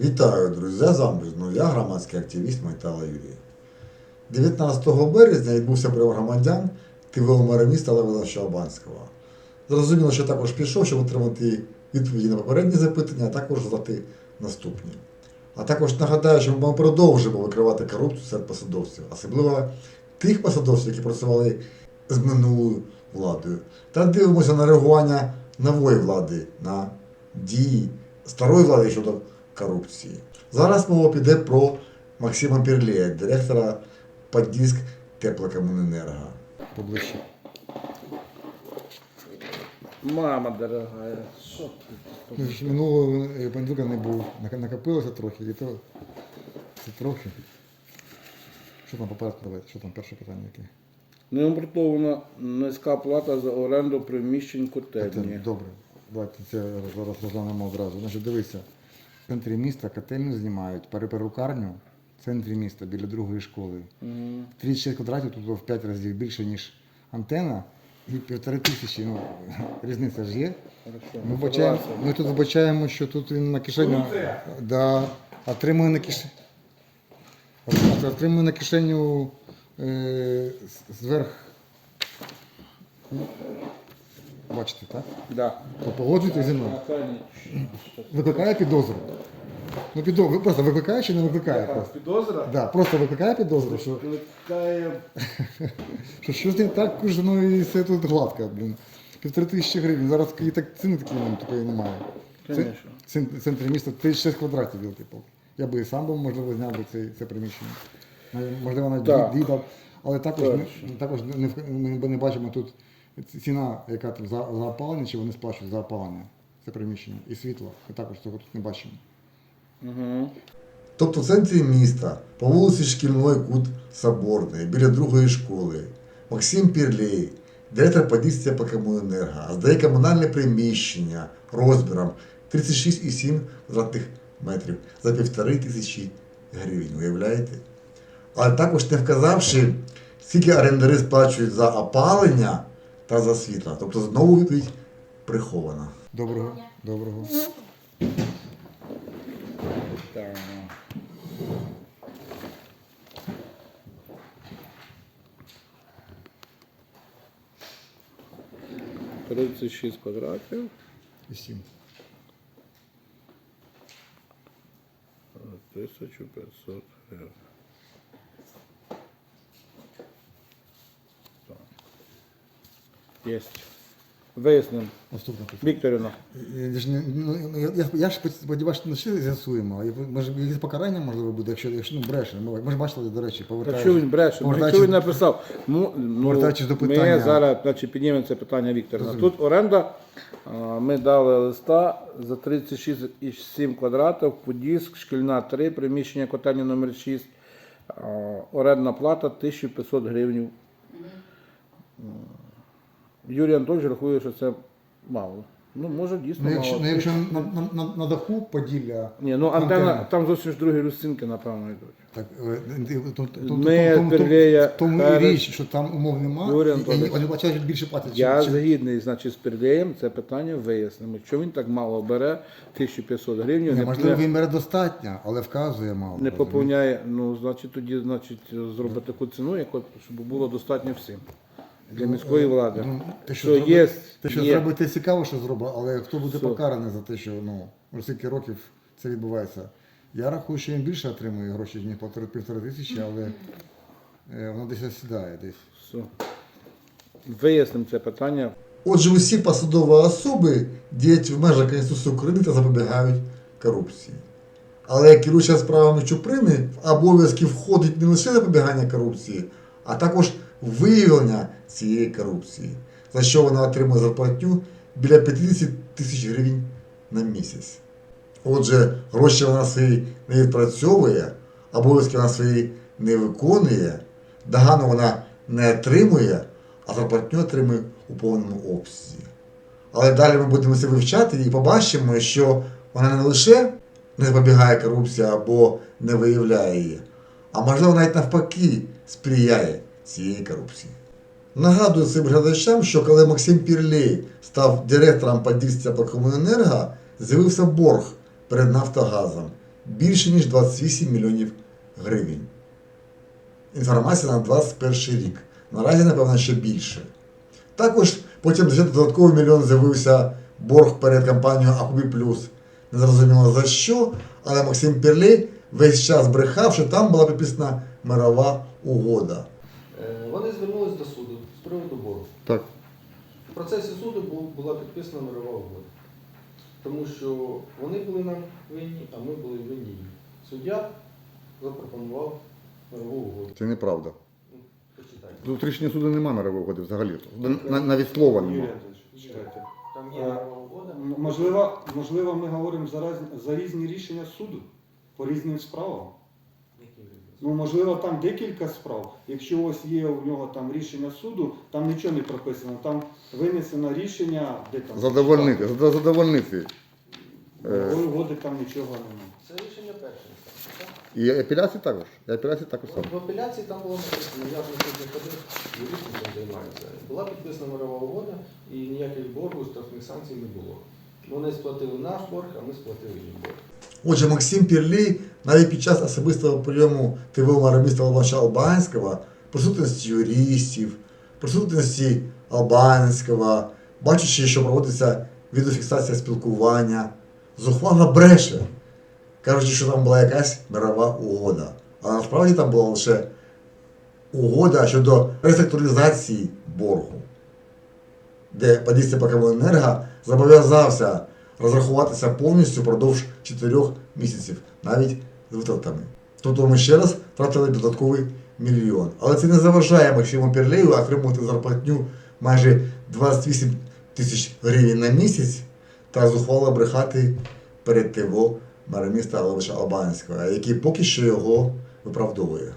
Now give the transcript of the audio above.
Вітаю, друзі! З вами знову я, громадський активіст Майтала Юрій. 19 березня відбувся прийом громадян ТВО мера міста Левела Щоабанського. Зрозуміло, що також пішов, щоб отримати відповіді на попередні запитання, а також задати наступні. А також нагадаю, що ми продовжимо викривати корупцію серед посадовців, особливо тих посадовців, які працювали з минулою владою. Та дивимося на реагування нової влади на дії старої влади щодо корупції. Зараз мова піде про Максима Пірлея, директора Подільськ теплокомуненерго. Поближче. Мама дорогая, що ти? Ну, Минулого е, понеділка не був, Нак- накопилося трохи, і то це трохи. Що там попередку давайте, що там перше питання яке? Не обґрунтована низька плата за оренду приміщень котельні. Котельні. Добре, давайте це зараз розглянемо одразу. Значить, дивися, в центрі міста котельню знімають, пере- перукарню в центрі міста біля другої школи. Мгм. 36 квадратів, тут в 5 разів більше, ніж антенна, і півтори тисячі, ну, різниця ж є. Ми, вбачаємо, ми тут вбачаємо, що тут він на кишеню. Да, отримує на кишеню. Отримує на кишеню е, зверх. Бачите, так? Да. То погоджуєтесь зі мною. Викликає підозру. Ну, підозру, просто викликає чи не викликає просто? Підозра? Да, просто викликає підозру, що, Викликає що щось не так, кажу, ну і все тут гладко, блін. Півтори тисячі гривень. Зараз і так ціни такі ну, такої немає. Це, Конечно. цен- центр міста 36 квадратів білки палки. Я би і сам був, можливо, зняв би це, це приміщення. Навіть, Можливо, навіть Так. дві. Але також, ми, також не, в- ми не бачимо тут ціна, яка там за, за опалення, чи вони сплачують за опалення. Це приміщення. І світло. Ми також цього тут не бачимо. Угу. Тобто в центрі міста, по вулиці Шкільної Кут Соборної, біля другої школи, Максим Пірлей, директор Подільська по комуненерго, здає комунальне приміщення розміром 36,7 квадратних метрів за півтори тисячі гривень. Уявляєте? Але також не вказавши, скільки орендари сплачують за опалення та за світло. Тобто знову відповідь прихована. Доброго, доброго. Так. Тридцять шість квадратів. І сім. 1500 гривень. Вияснимо. Наступне питання. Вікторівна. Я ж, не, ну, я, я, я ж сподіваюся, що не все з'ясуємо. І, Може, якесь покарання можливо буде, якщо, якщо ну, бреше. Ми, ми ж бачили, до речі, А повертаючись. що він бреше? Ну, повертаючись- що він написав? Ну, ну, Повертаючись до питання. Ми зараз значить, піднімемо це питання Вікторівна. Тут оренда. а, Ми дали листа за 36,7 квадратів, Подільськ, шкільна 3, приміщення котельня номер 6. а, Орендна плата 1500 гривень. Юрій Анатольович рахує, що це мало. Ну, може, дійсно Ну, якщо, мало. ну, якщо на, на, на, на даху Поділля. Ні, ну антенна, там зовсім ж другі розцінки, напевно, йдуть. Так, е, е, то- то- то- Ми, тому- і річ, що там умов немає, Юрій і, і Анатолійович. вони платять більше платять. Я чим- згідний, значить, з Пердеєм це питання вияснимо. Що він так мало бере, 1500 гривень, Ні, не, можливо, не, він бере достатньо, але вказує мало. не поповняє, ну, значить, тоді значить, зробити таку ціну, яку, щоб було достатньо всім. Для міської влади. Ну, те, що, що зробить- є, те, що є. зробити цікаво, що зробить, але хто буде Все. покараний за те, що ну, вже скільки років це відбувається. Я рахую, що він більше отримує гроші, ніж півтори, півтори тисячі, але е, воно десь осідає десь. Все. Вияснимо це питання. Отже, усі посадові особи діють в межах Конституції України та запобігають корупції. Але як керуюча справами Чуприни в обов'язки входить не лише запобігання корупції, а також виявлення цієї корупції, за що вона отримує зарплатню біля 50 тисяч гривень на місяць. Отже, гроші вона свої не відпрацьовує, обов'язки вона свої не виконує, догану вона не отримує, а зарплатню отримує у повному обсязі. Але далі ми будемо це вивчати і побачимо, що вона не лише не запобігає корупції або не виявляє її, а можливо навіть навпаки сприяє цієї корупції. Нагадую цим глядачам, що коли Максим Пірлей став директором по комуненерго, з'явився борг перед Нафтогазом більше ніж 28 мільйонів гривень. Інформація на 21 рік. Наразі, напевно, ще більше. Також потім за додатковий мільйон з'явився борг перед компанією Акубі Плюс. Незрозуміло за що, але Максим Перлей весь час брехав, що там була підписана мирова угода. Е, Вони звернулись до суду з приводу боргу. Так. В процесі суду була підписана мирова угода. Тому що вони були нам винні, а ми були винні їм. Суддя запропонував мирову угоду. Це неправда. Ну, Почитайте. Тут рішення суду немає мирової угоди взагалі. Навіть слова Юрій Анатолійович, чекайте. Там є Е, мирова угода. Можливо, можливо, ми говоримо за, раз, за різні рішення суду по різним справам. Ну, можливо, там декілька справ. Якщо ось є у нього там рішення суду, там нічого не прописано, там винесено рішення, де там Задовольнити, зада- задовольнити. Мирової угоди там нічого немає. Це рішення перше. так? І апеляції також. І апеляції також От В апеляції там було написано, я ж не тут не ходив, юристом цим займаються. Була підписана мирова угода і ніяких боргу, штрафних санкцій не було. Вони сплатили наш борг, а ми сплатили їм борг. Отже, Максим Пірлій навіть під час особистого прийому ТВ мараміста Лавача Албанського, присутності юристів, присутності Албанського, бачачи, що проводиться відеофіксація спілкування, зухвало бреше, кажучи, що там була якась мирова угода. А насправді там була лише угода щодо реструктуризації боргу, де Подільське Покемоненерго зобов'язався розрахуватися повністю впродовж 4 місяців, навіть з витратами. Тобто ми ще раз втратили додатковий мільйон. Але це не заважає Максиму Перлею отримувати зарплатню майже 28 тисяч гривень на місяць та зухвало брехати перед ТВО мера міста Левиша Албанського, який поки що його виправдовує.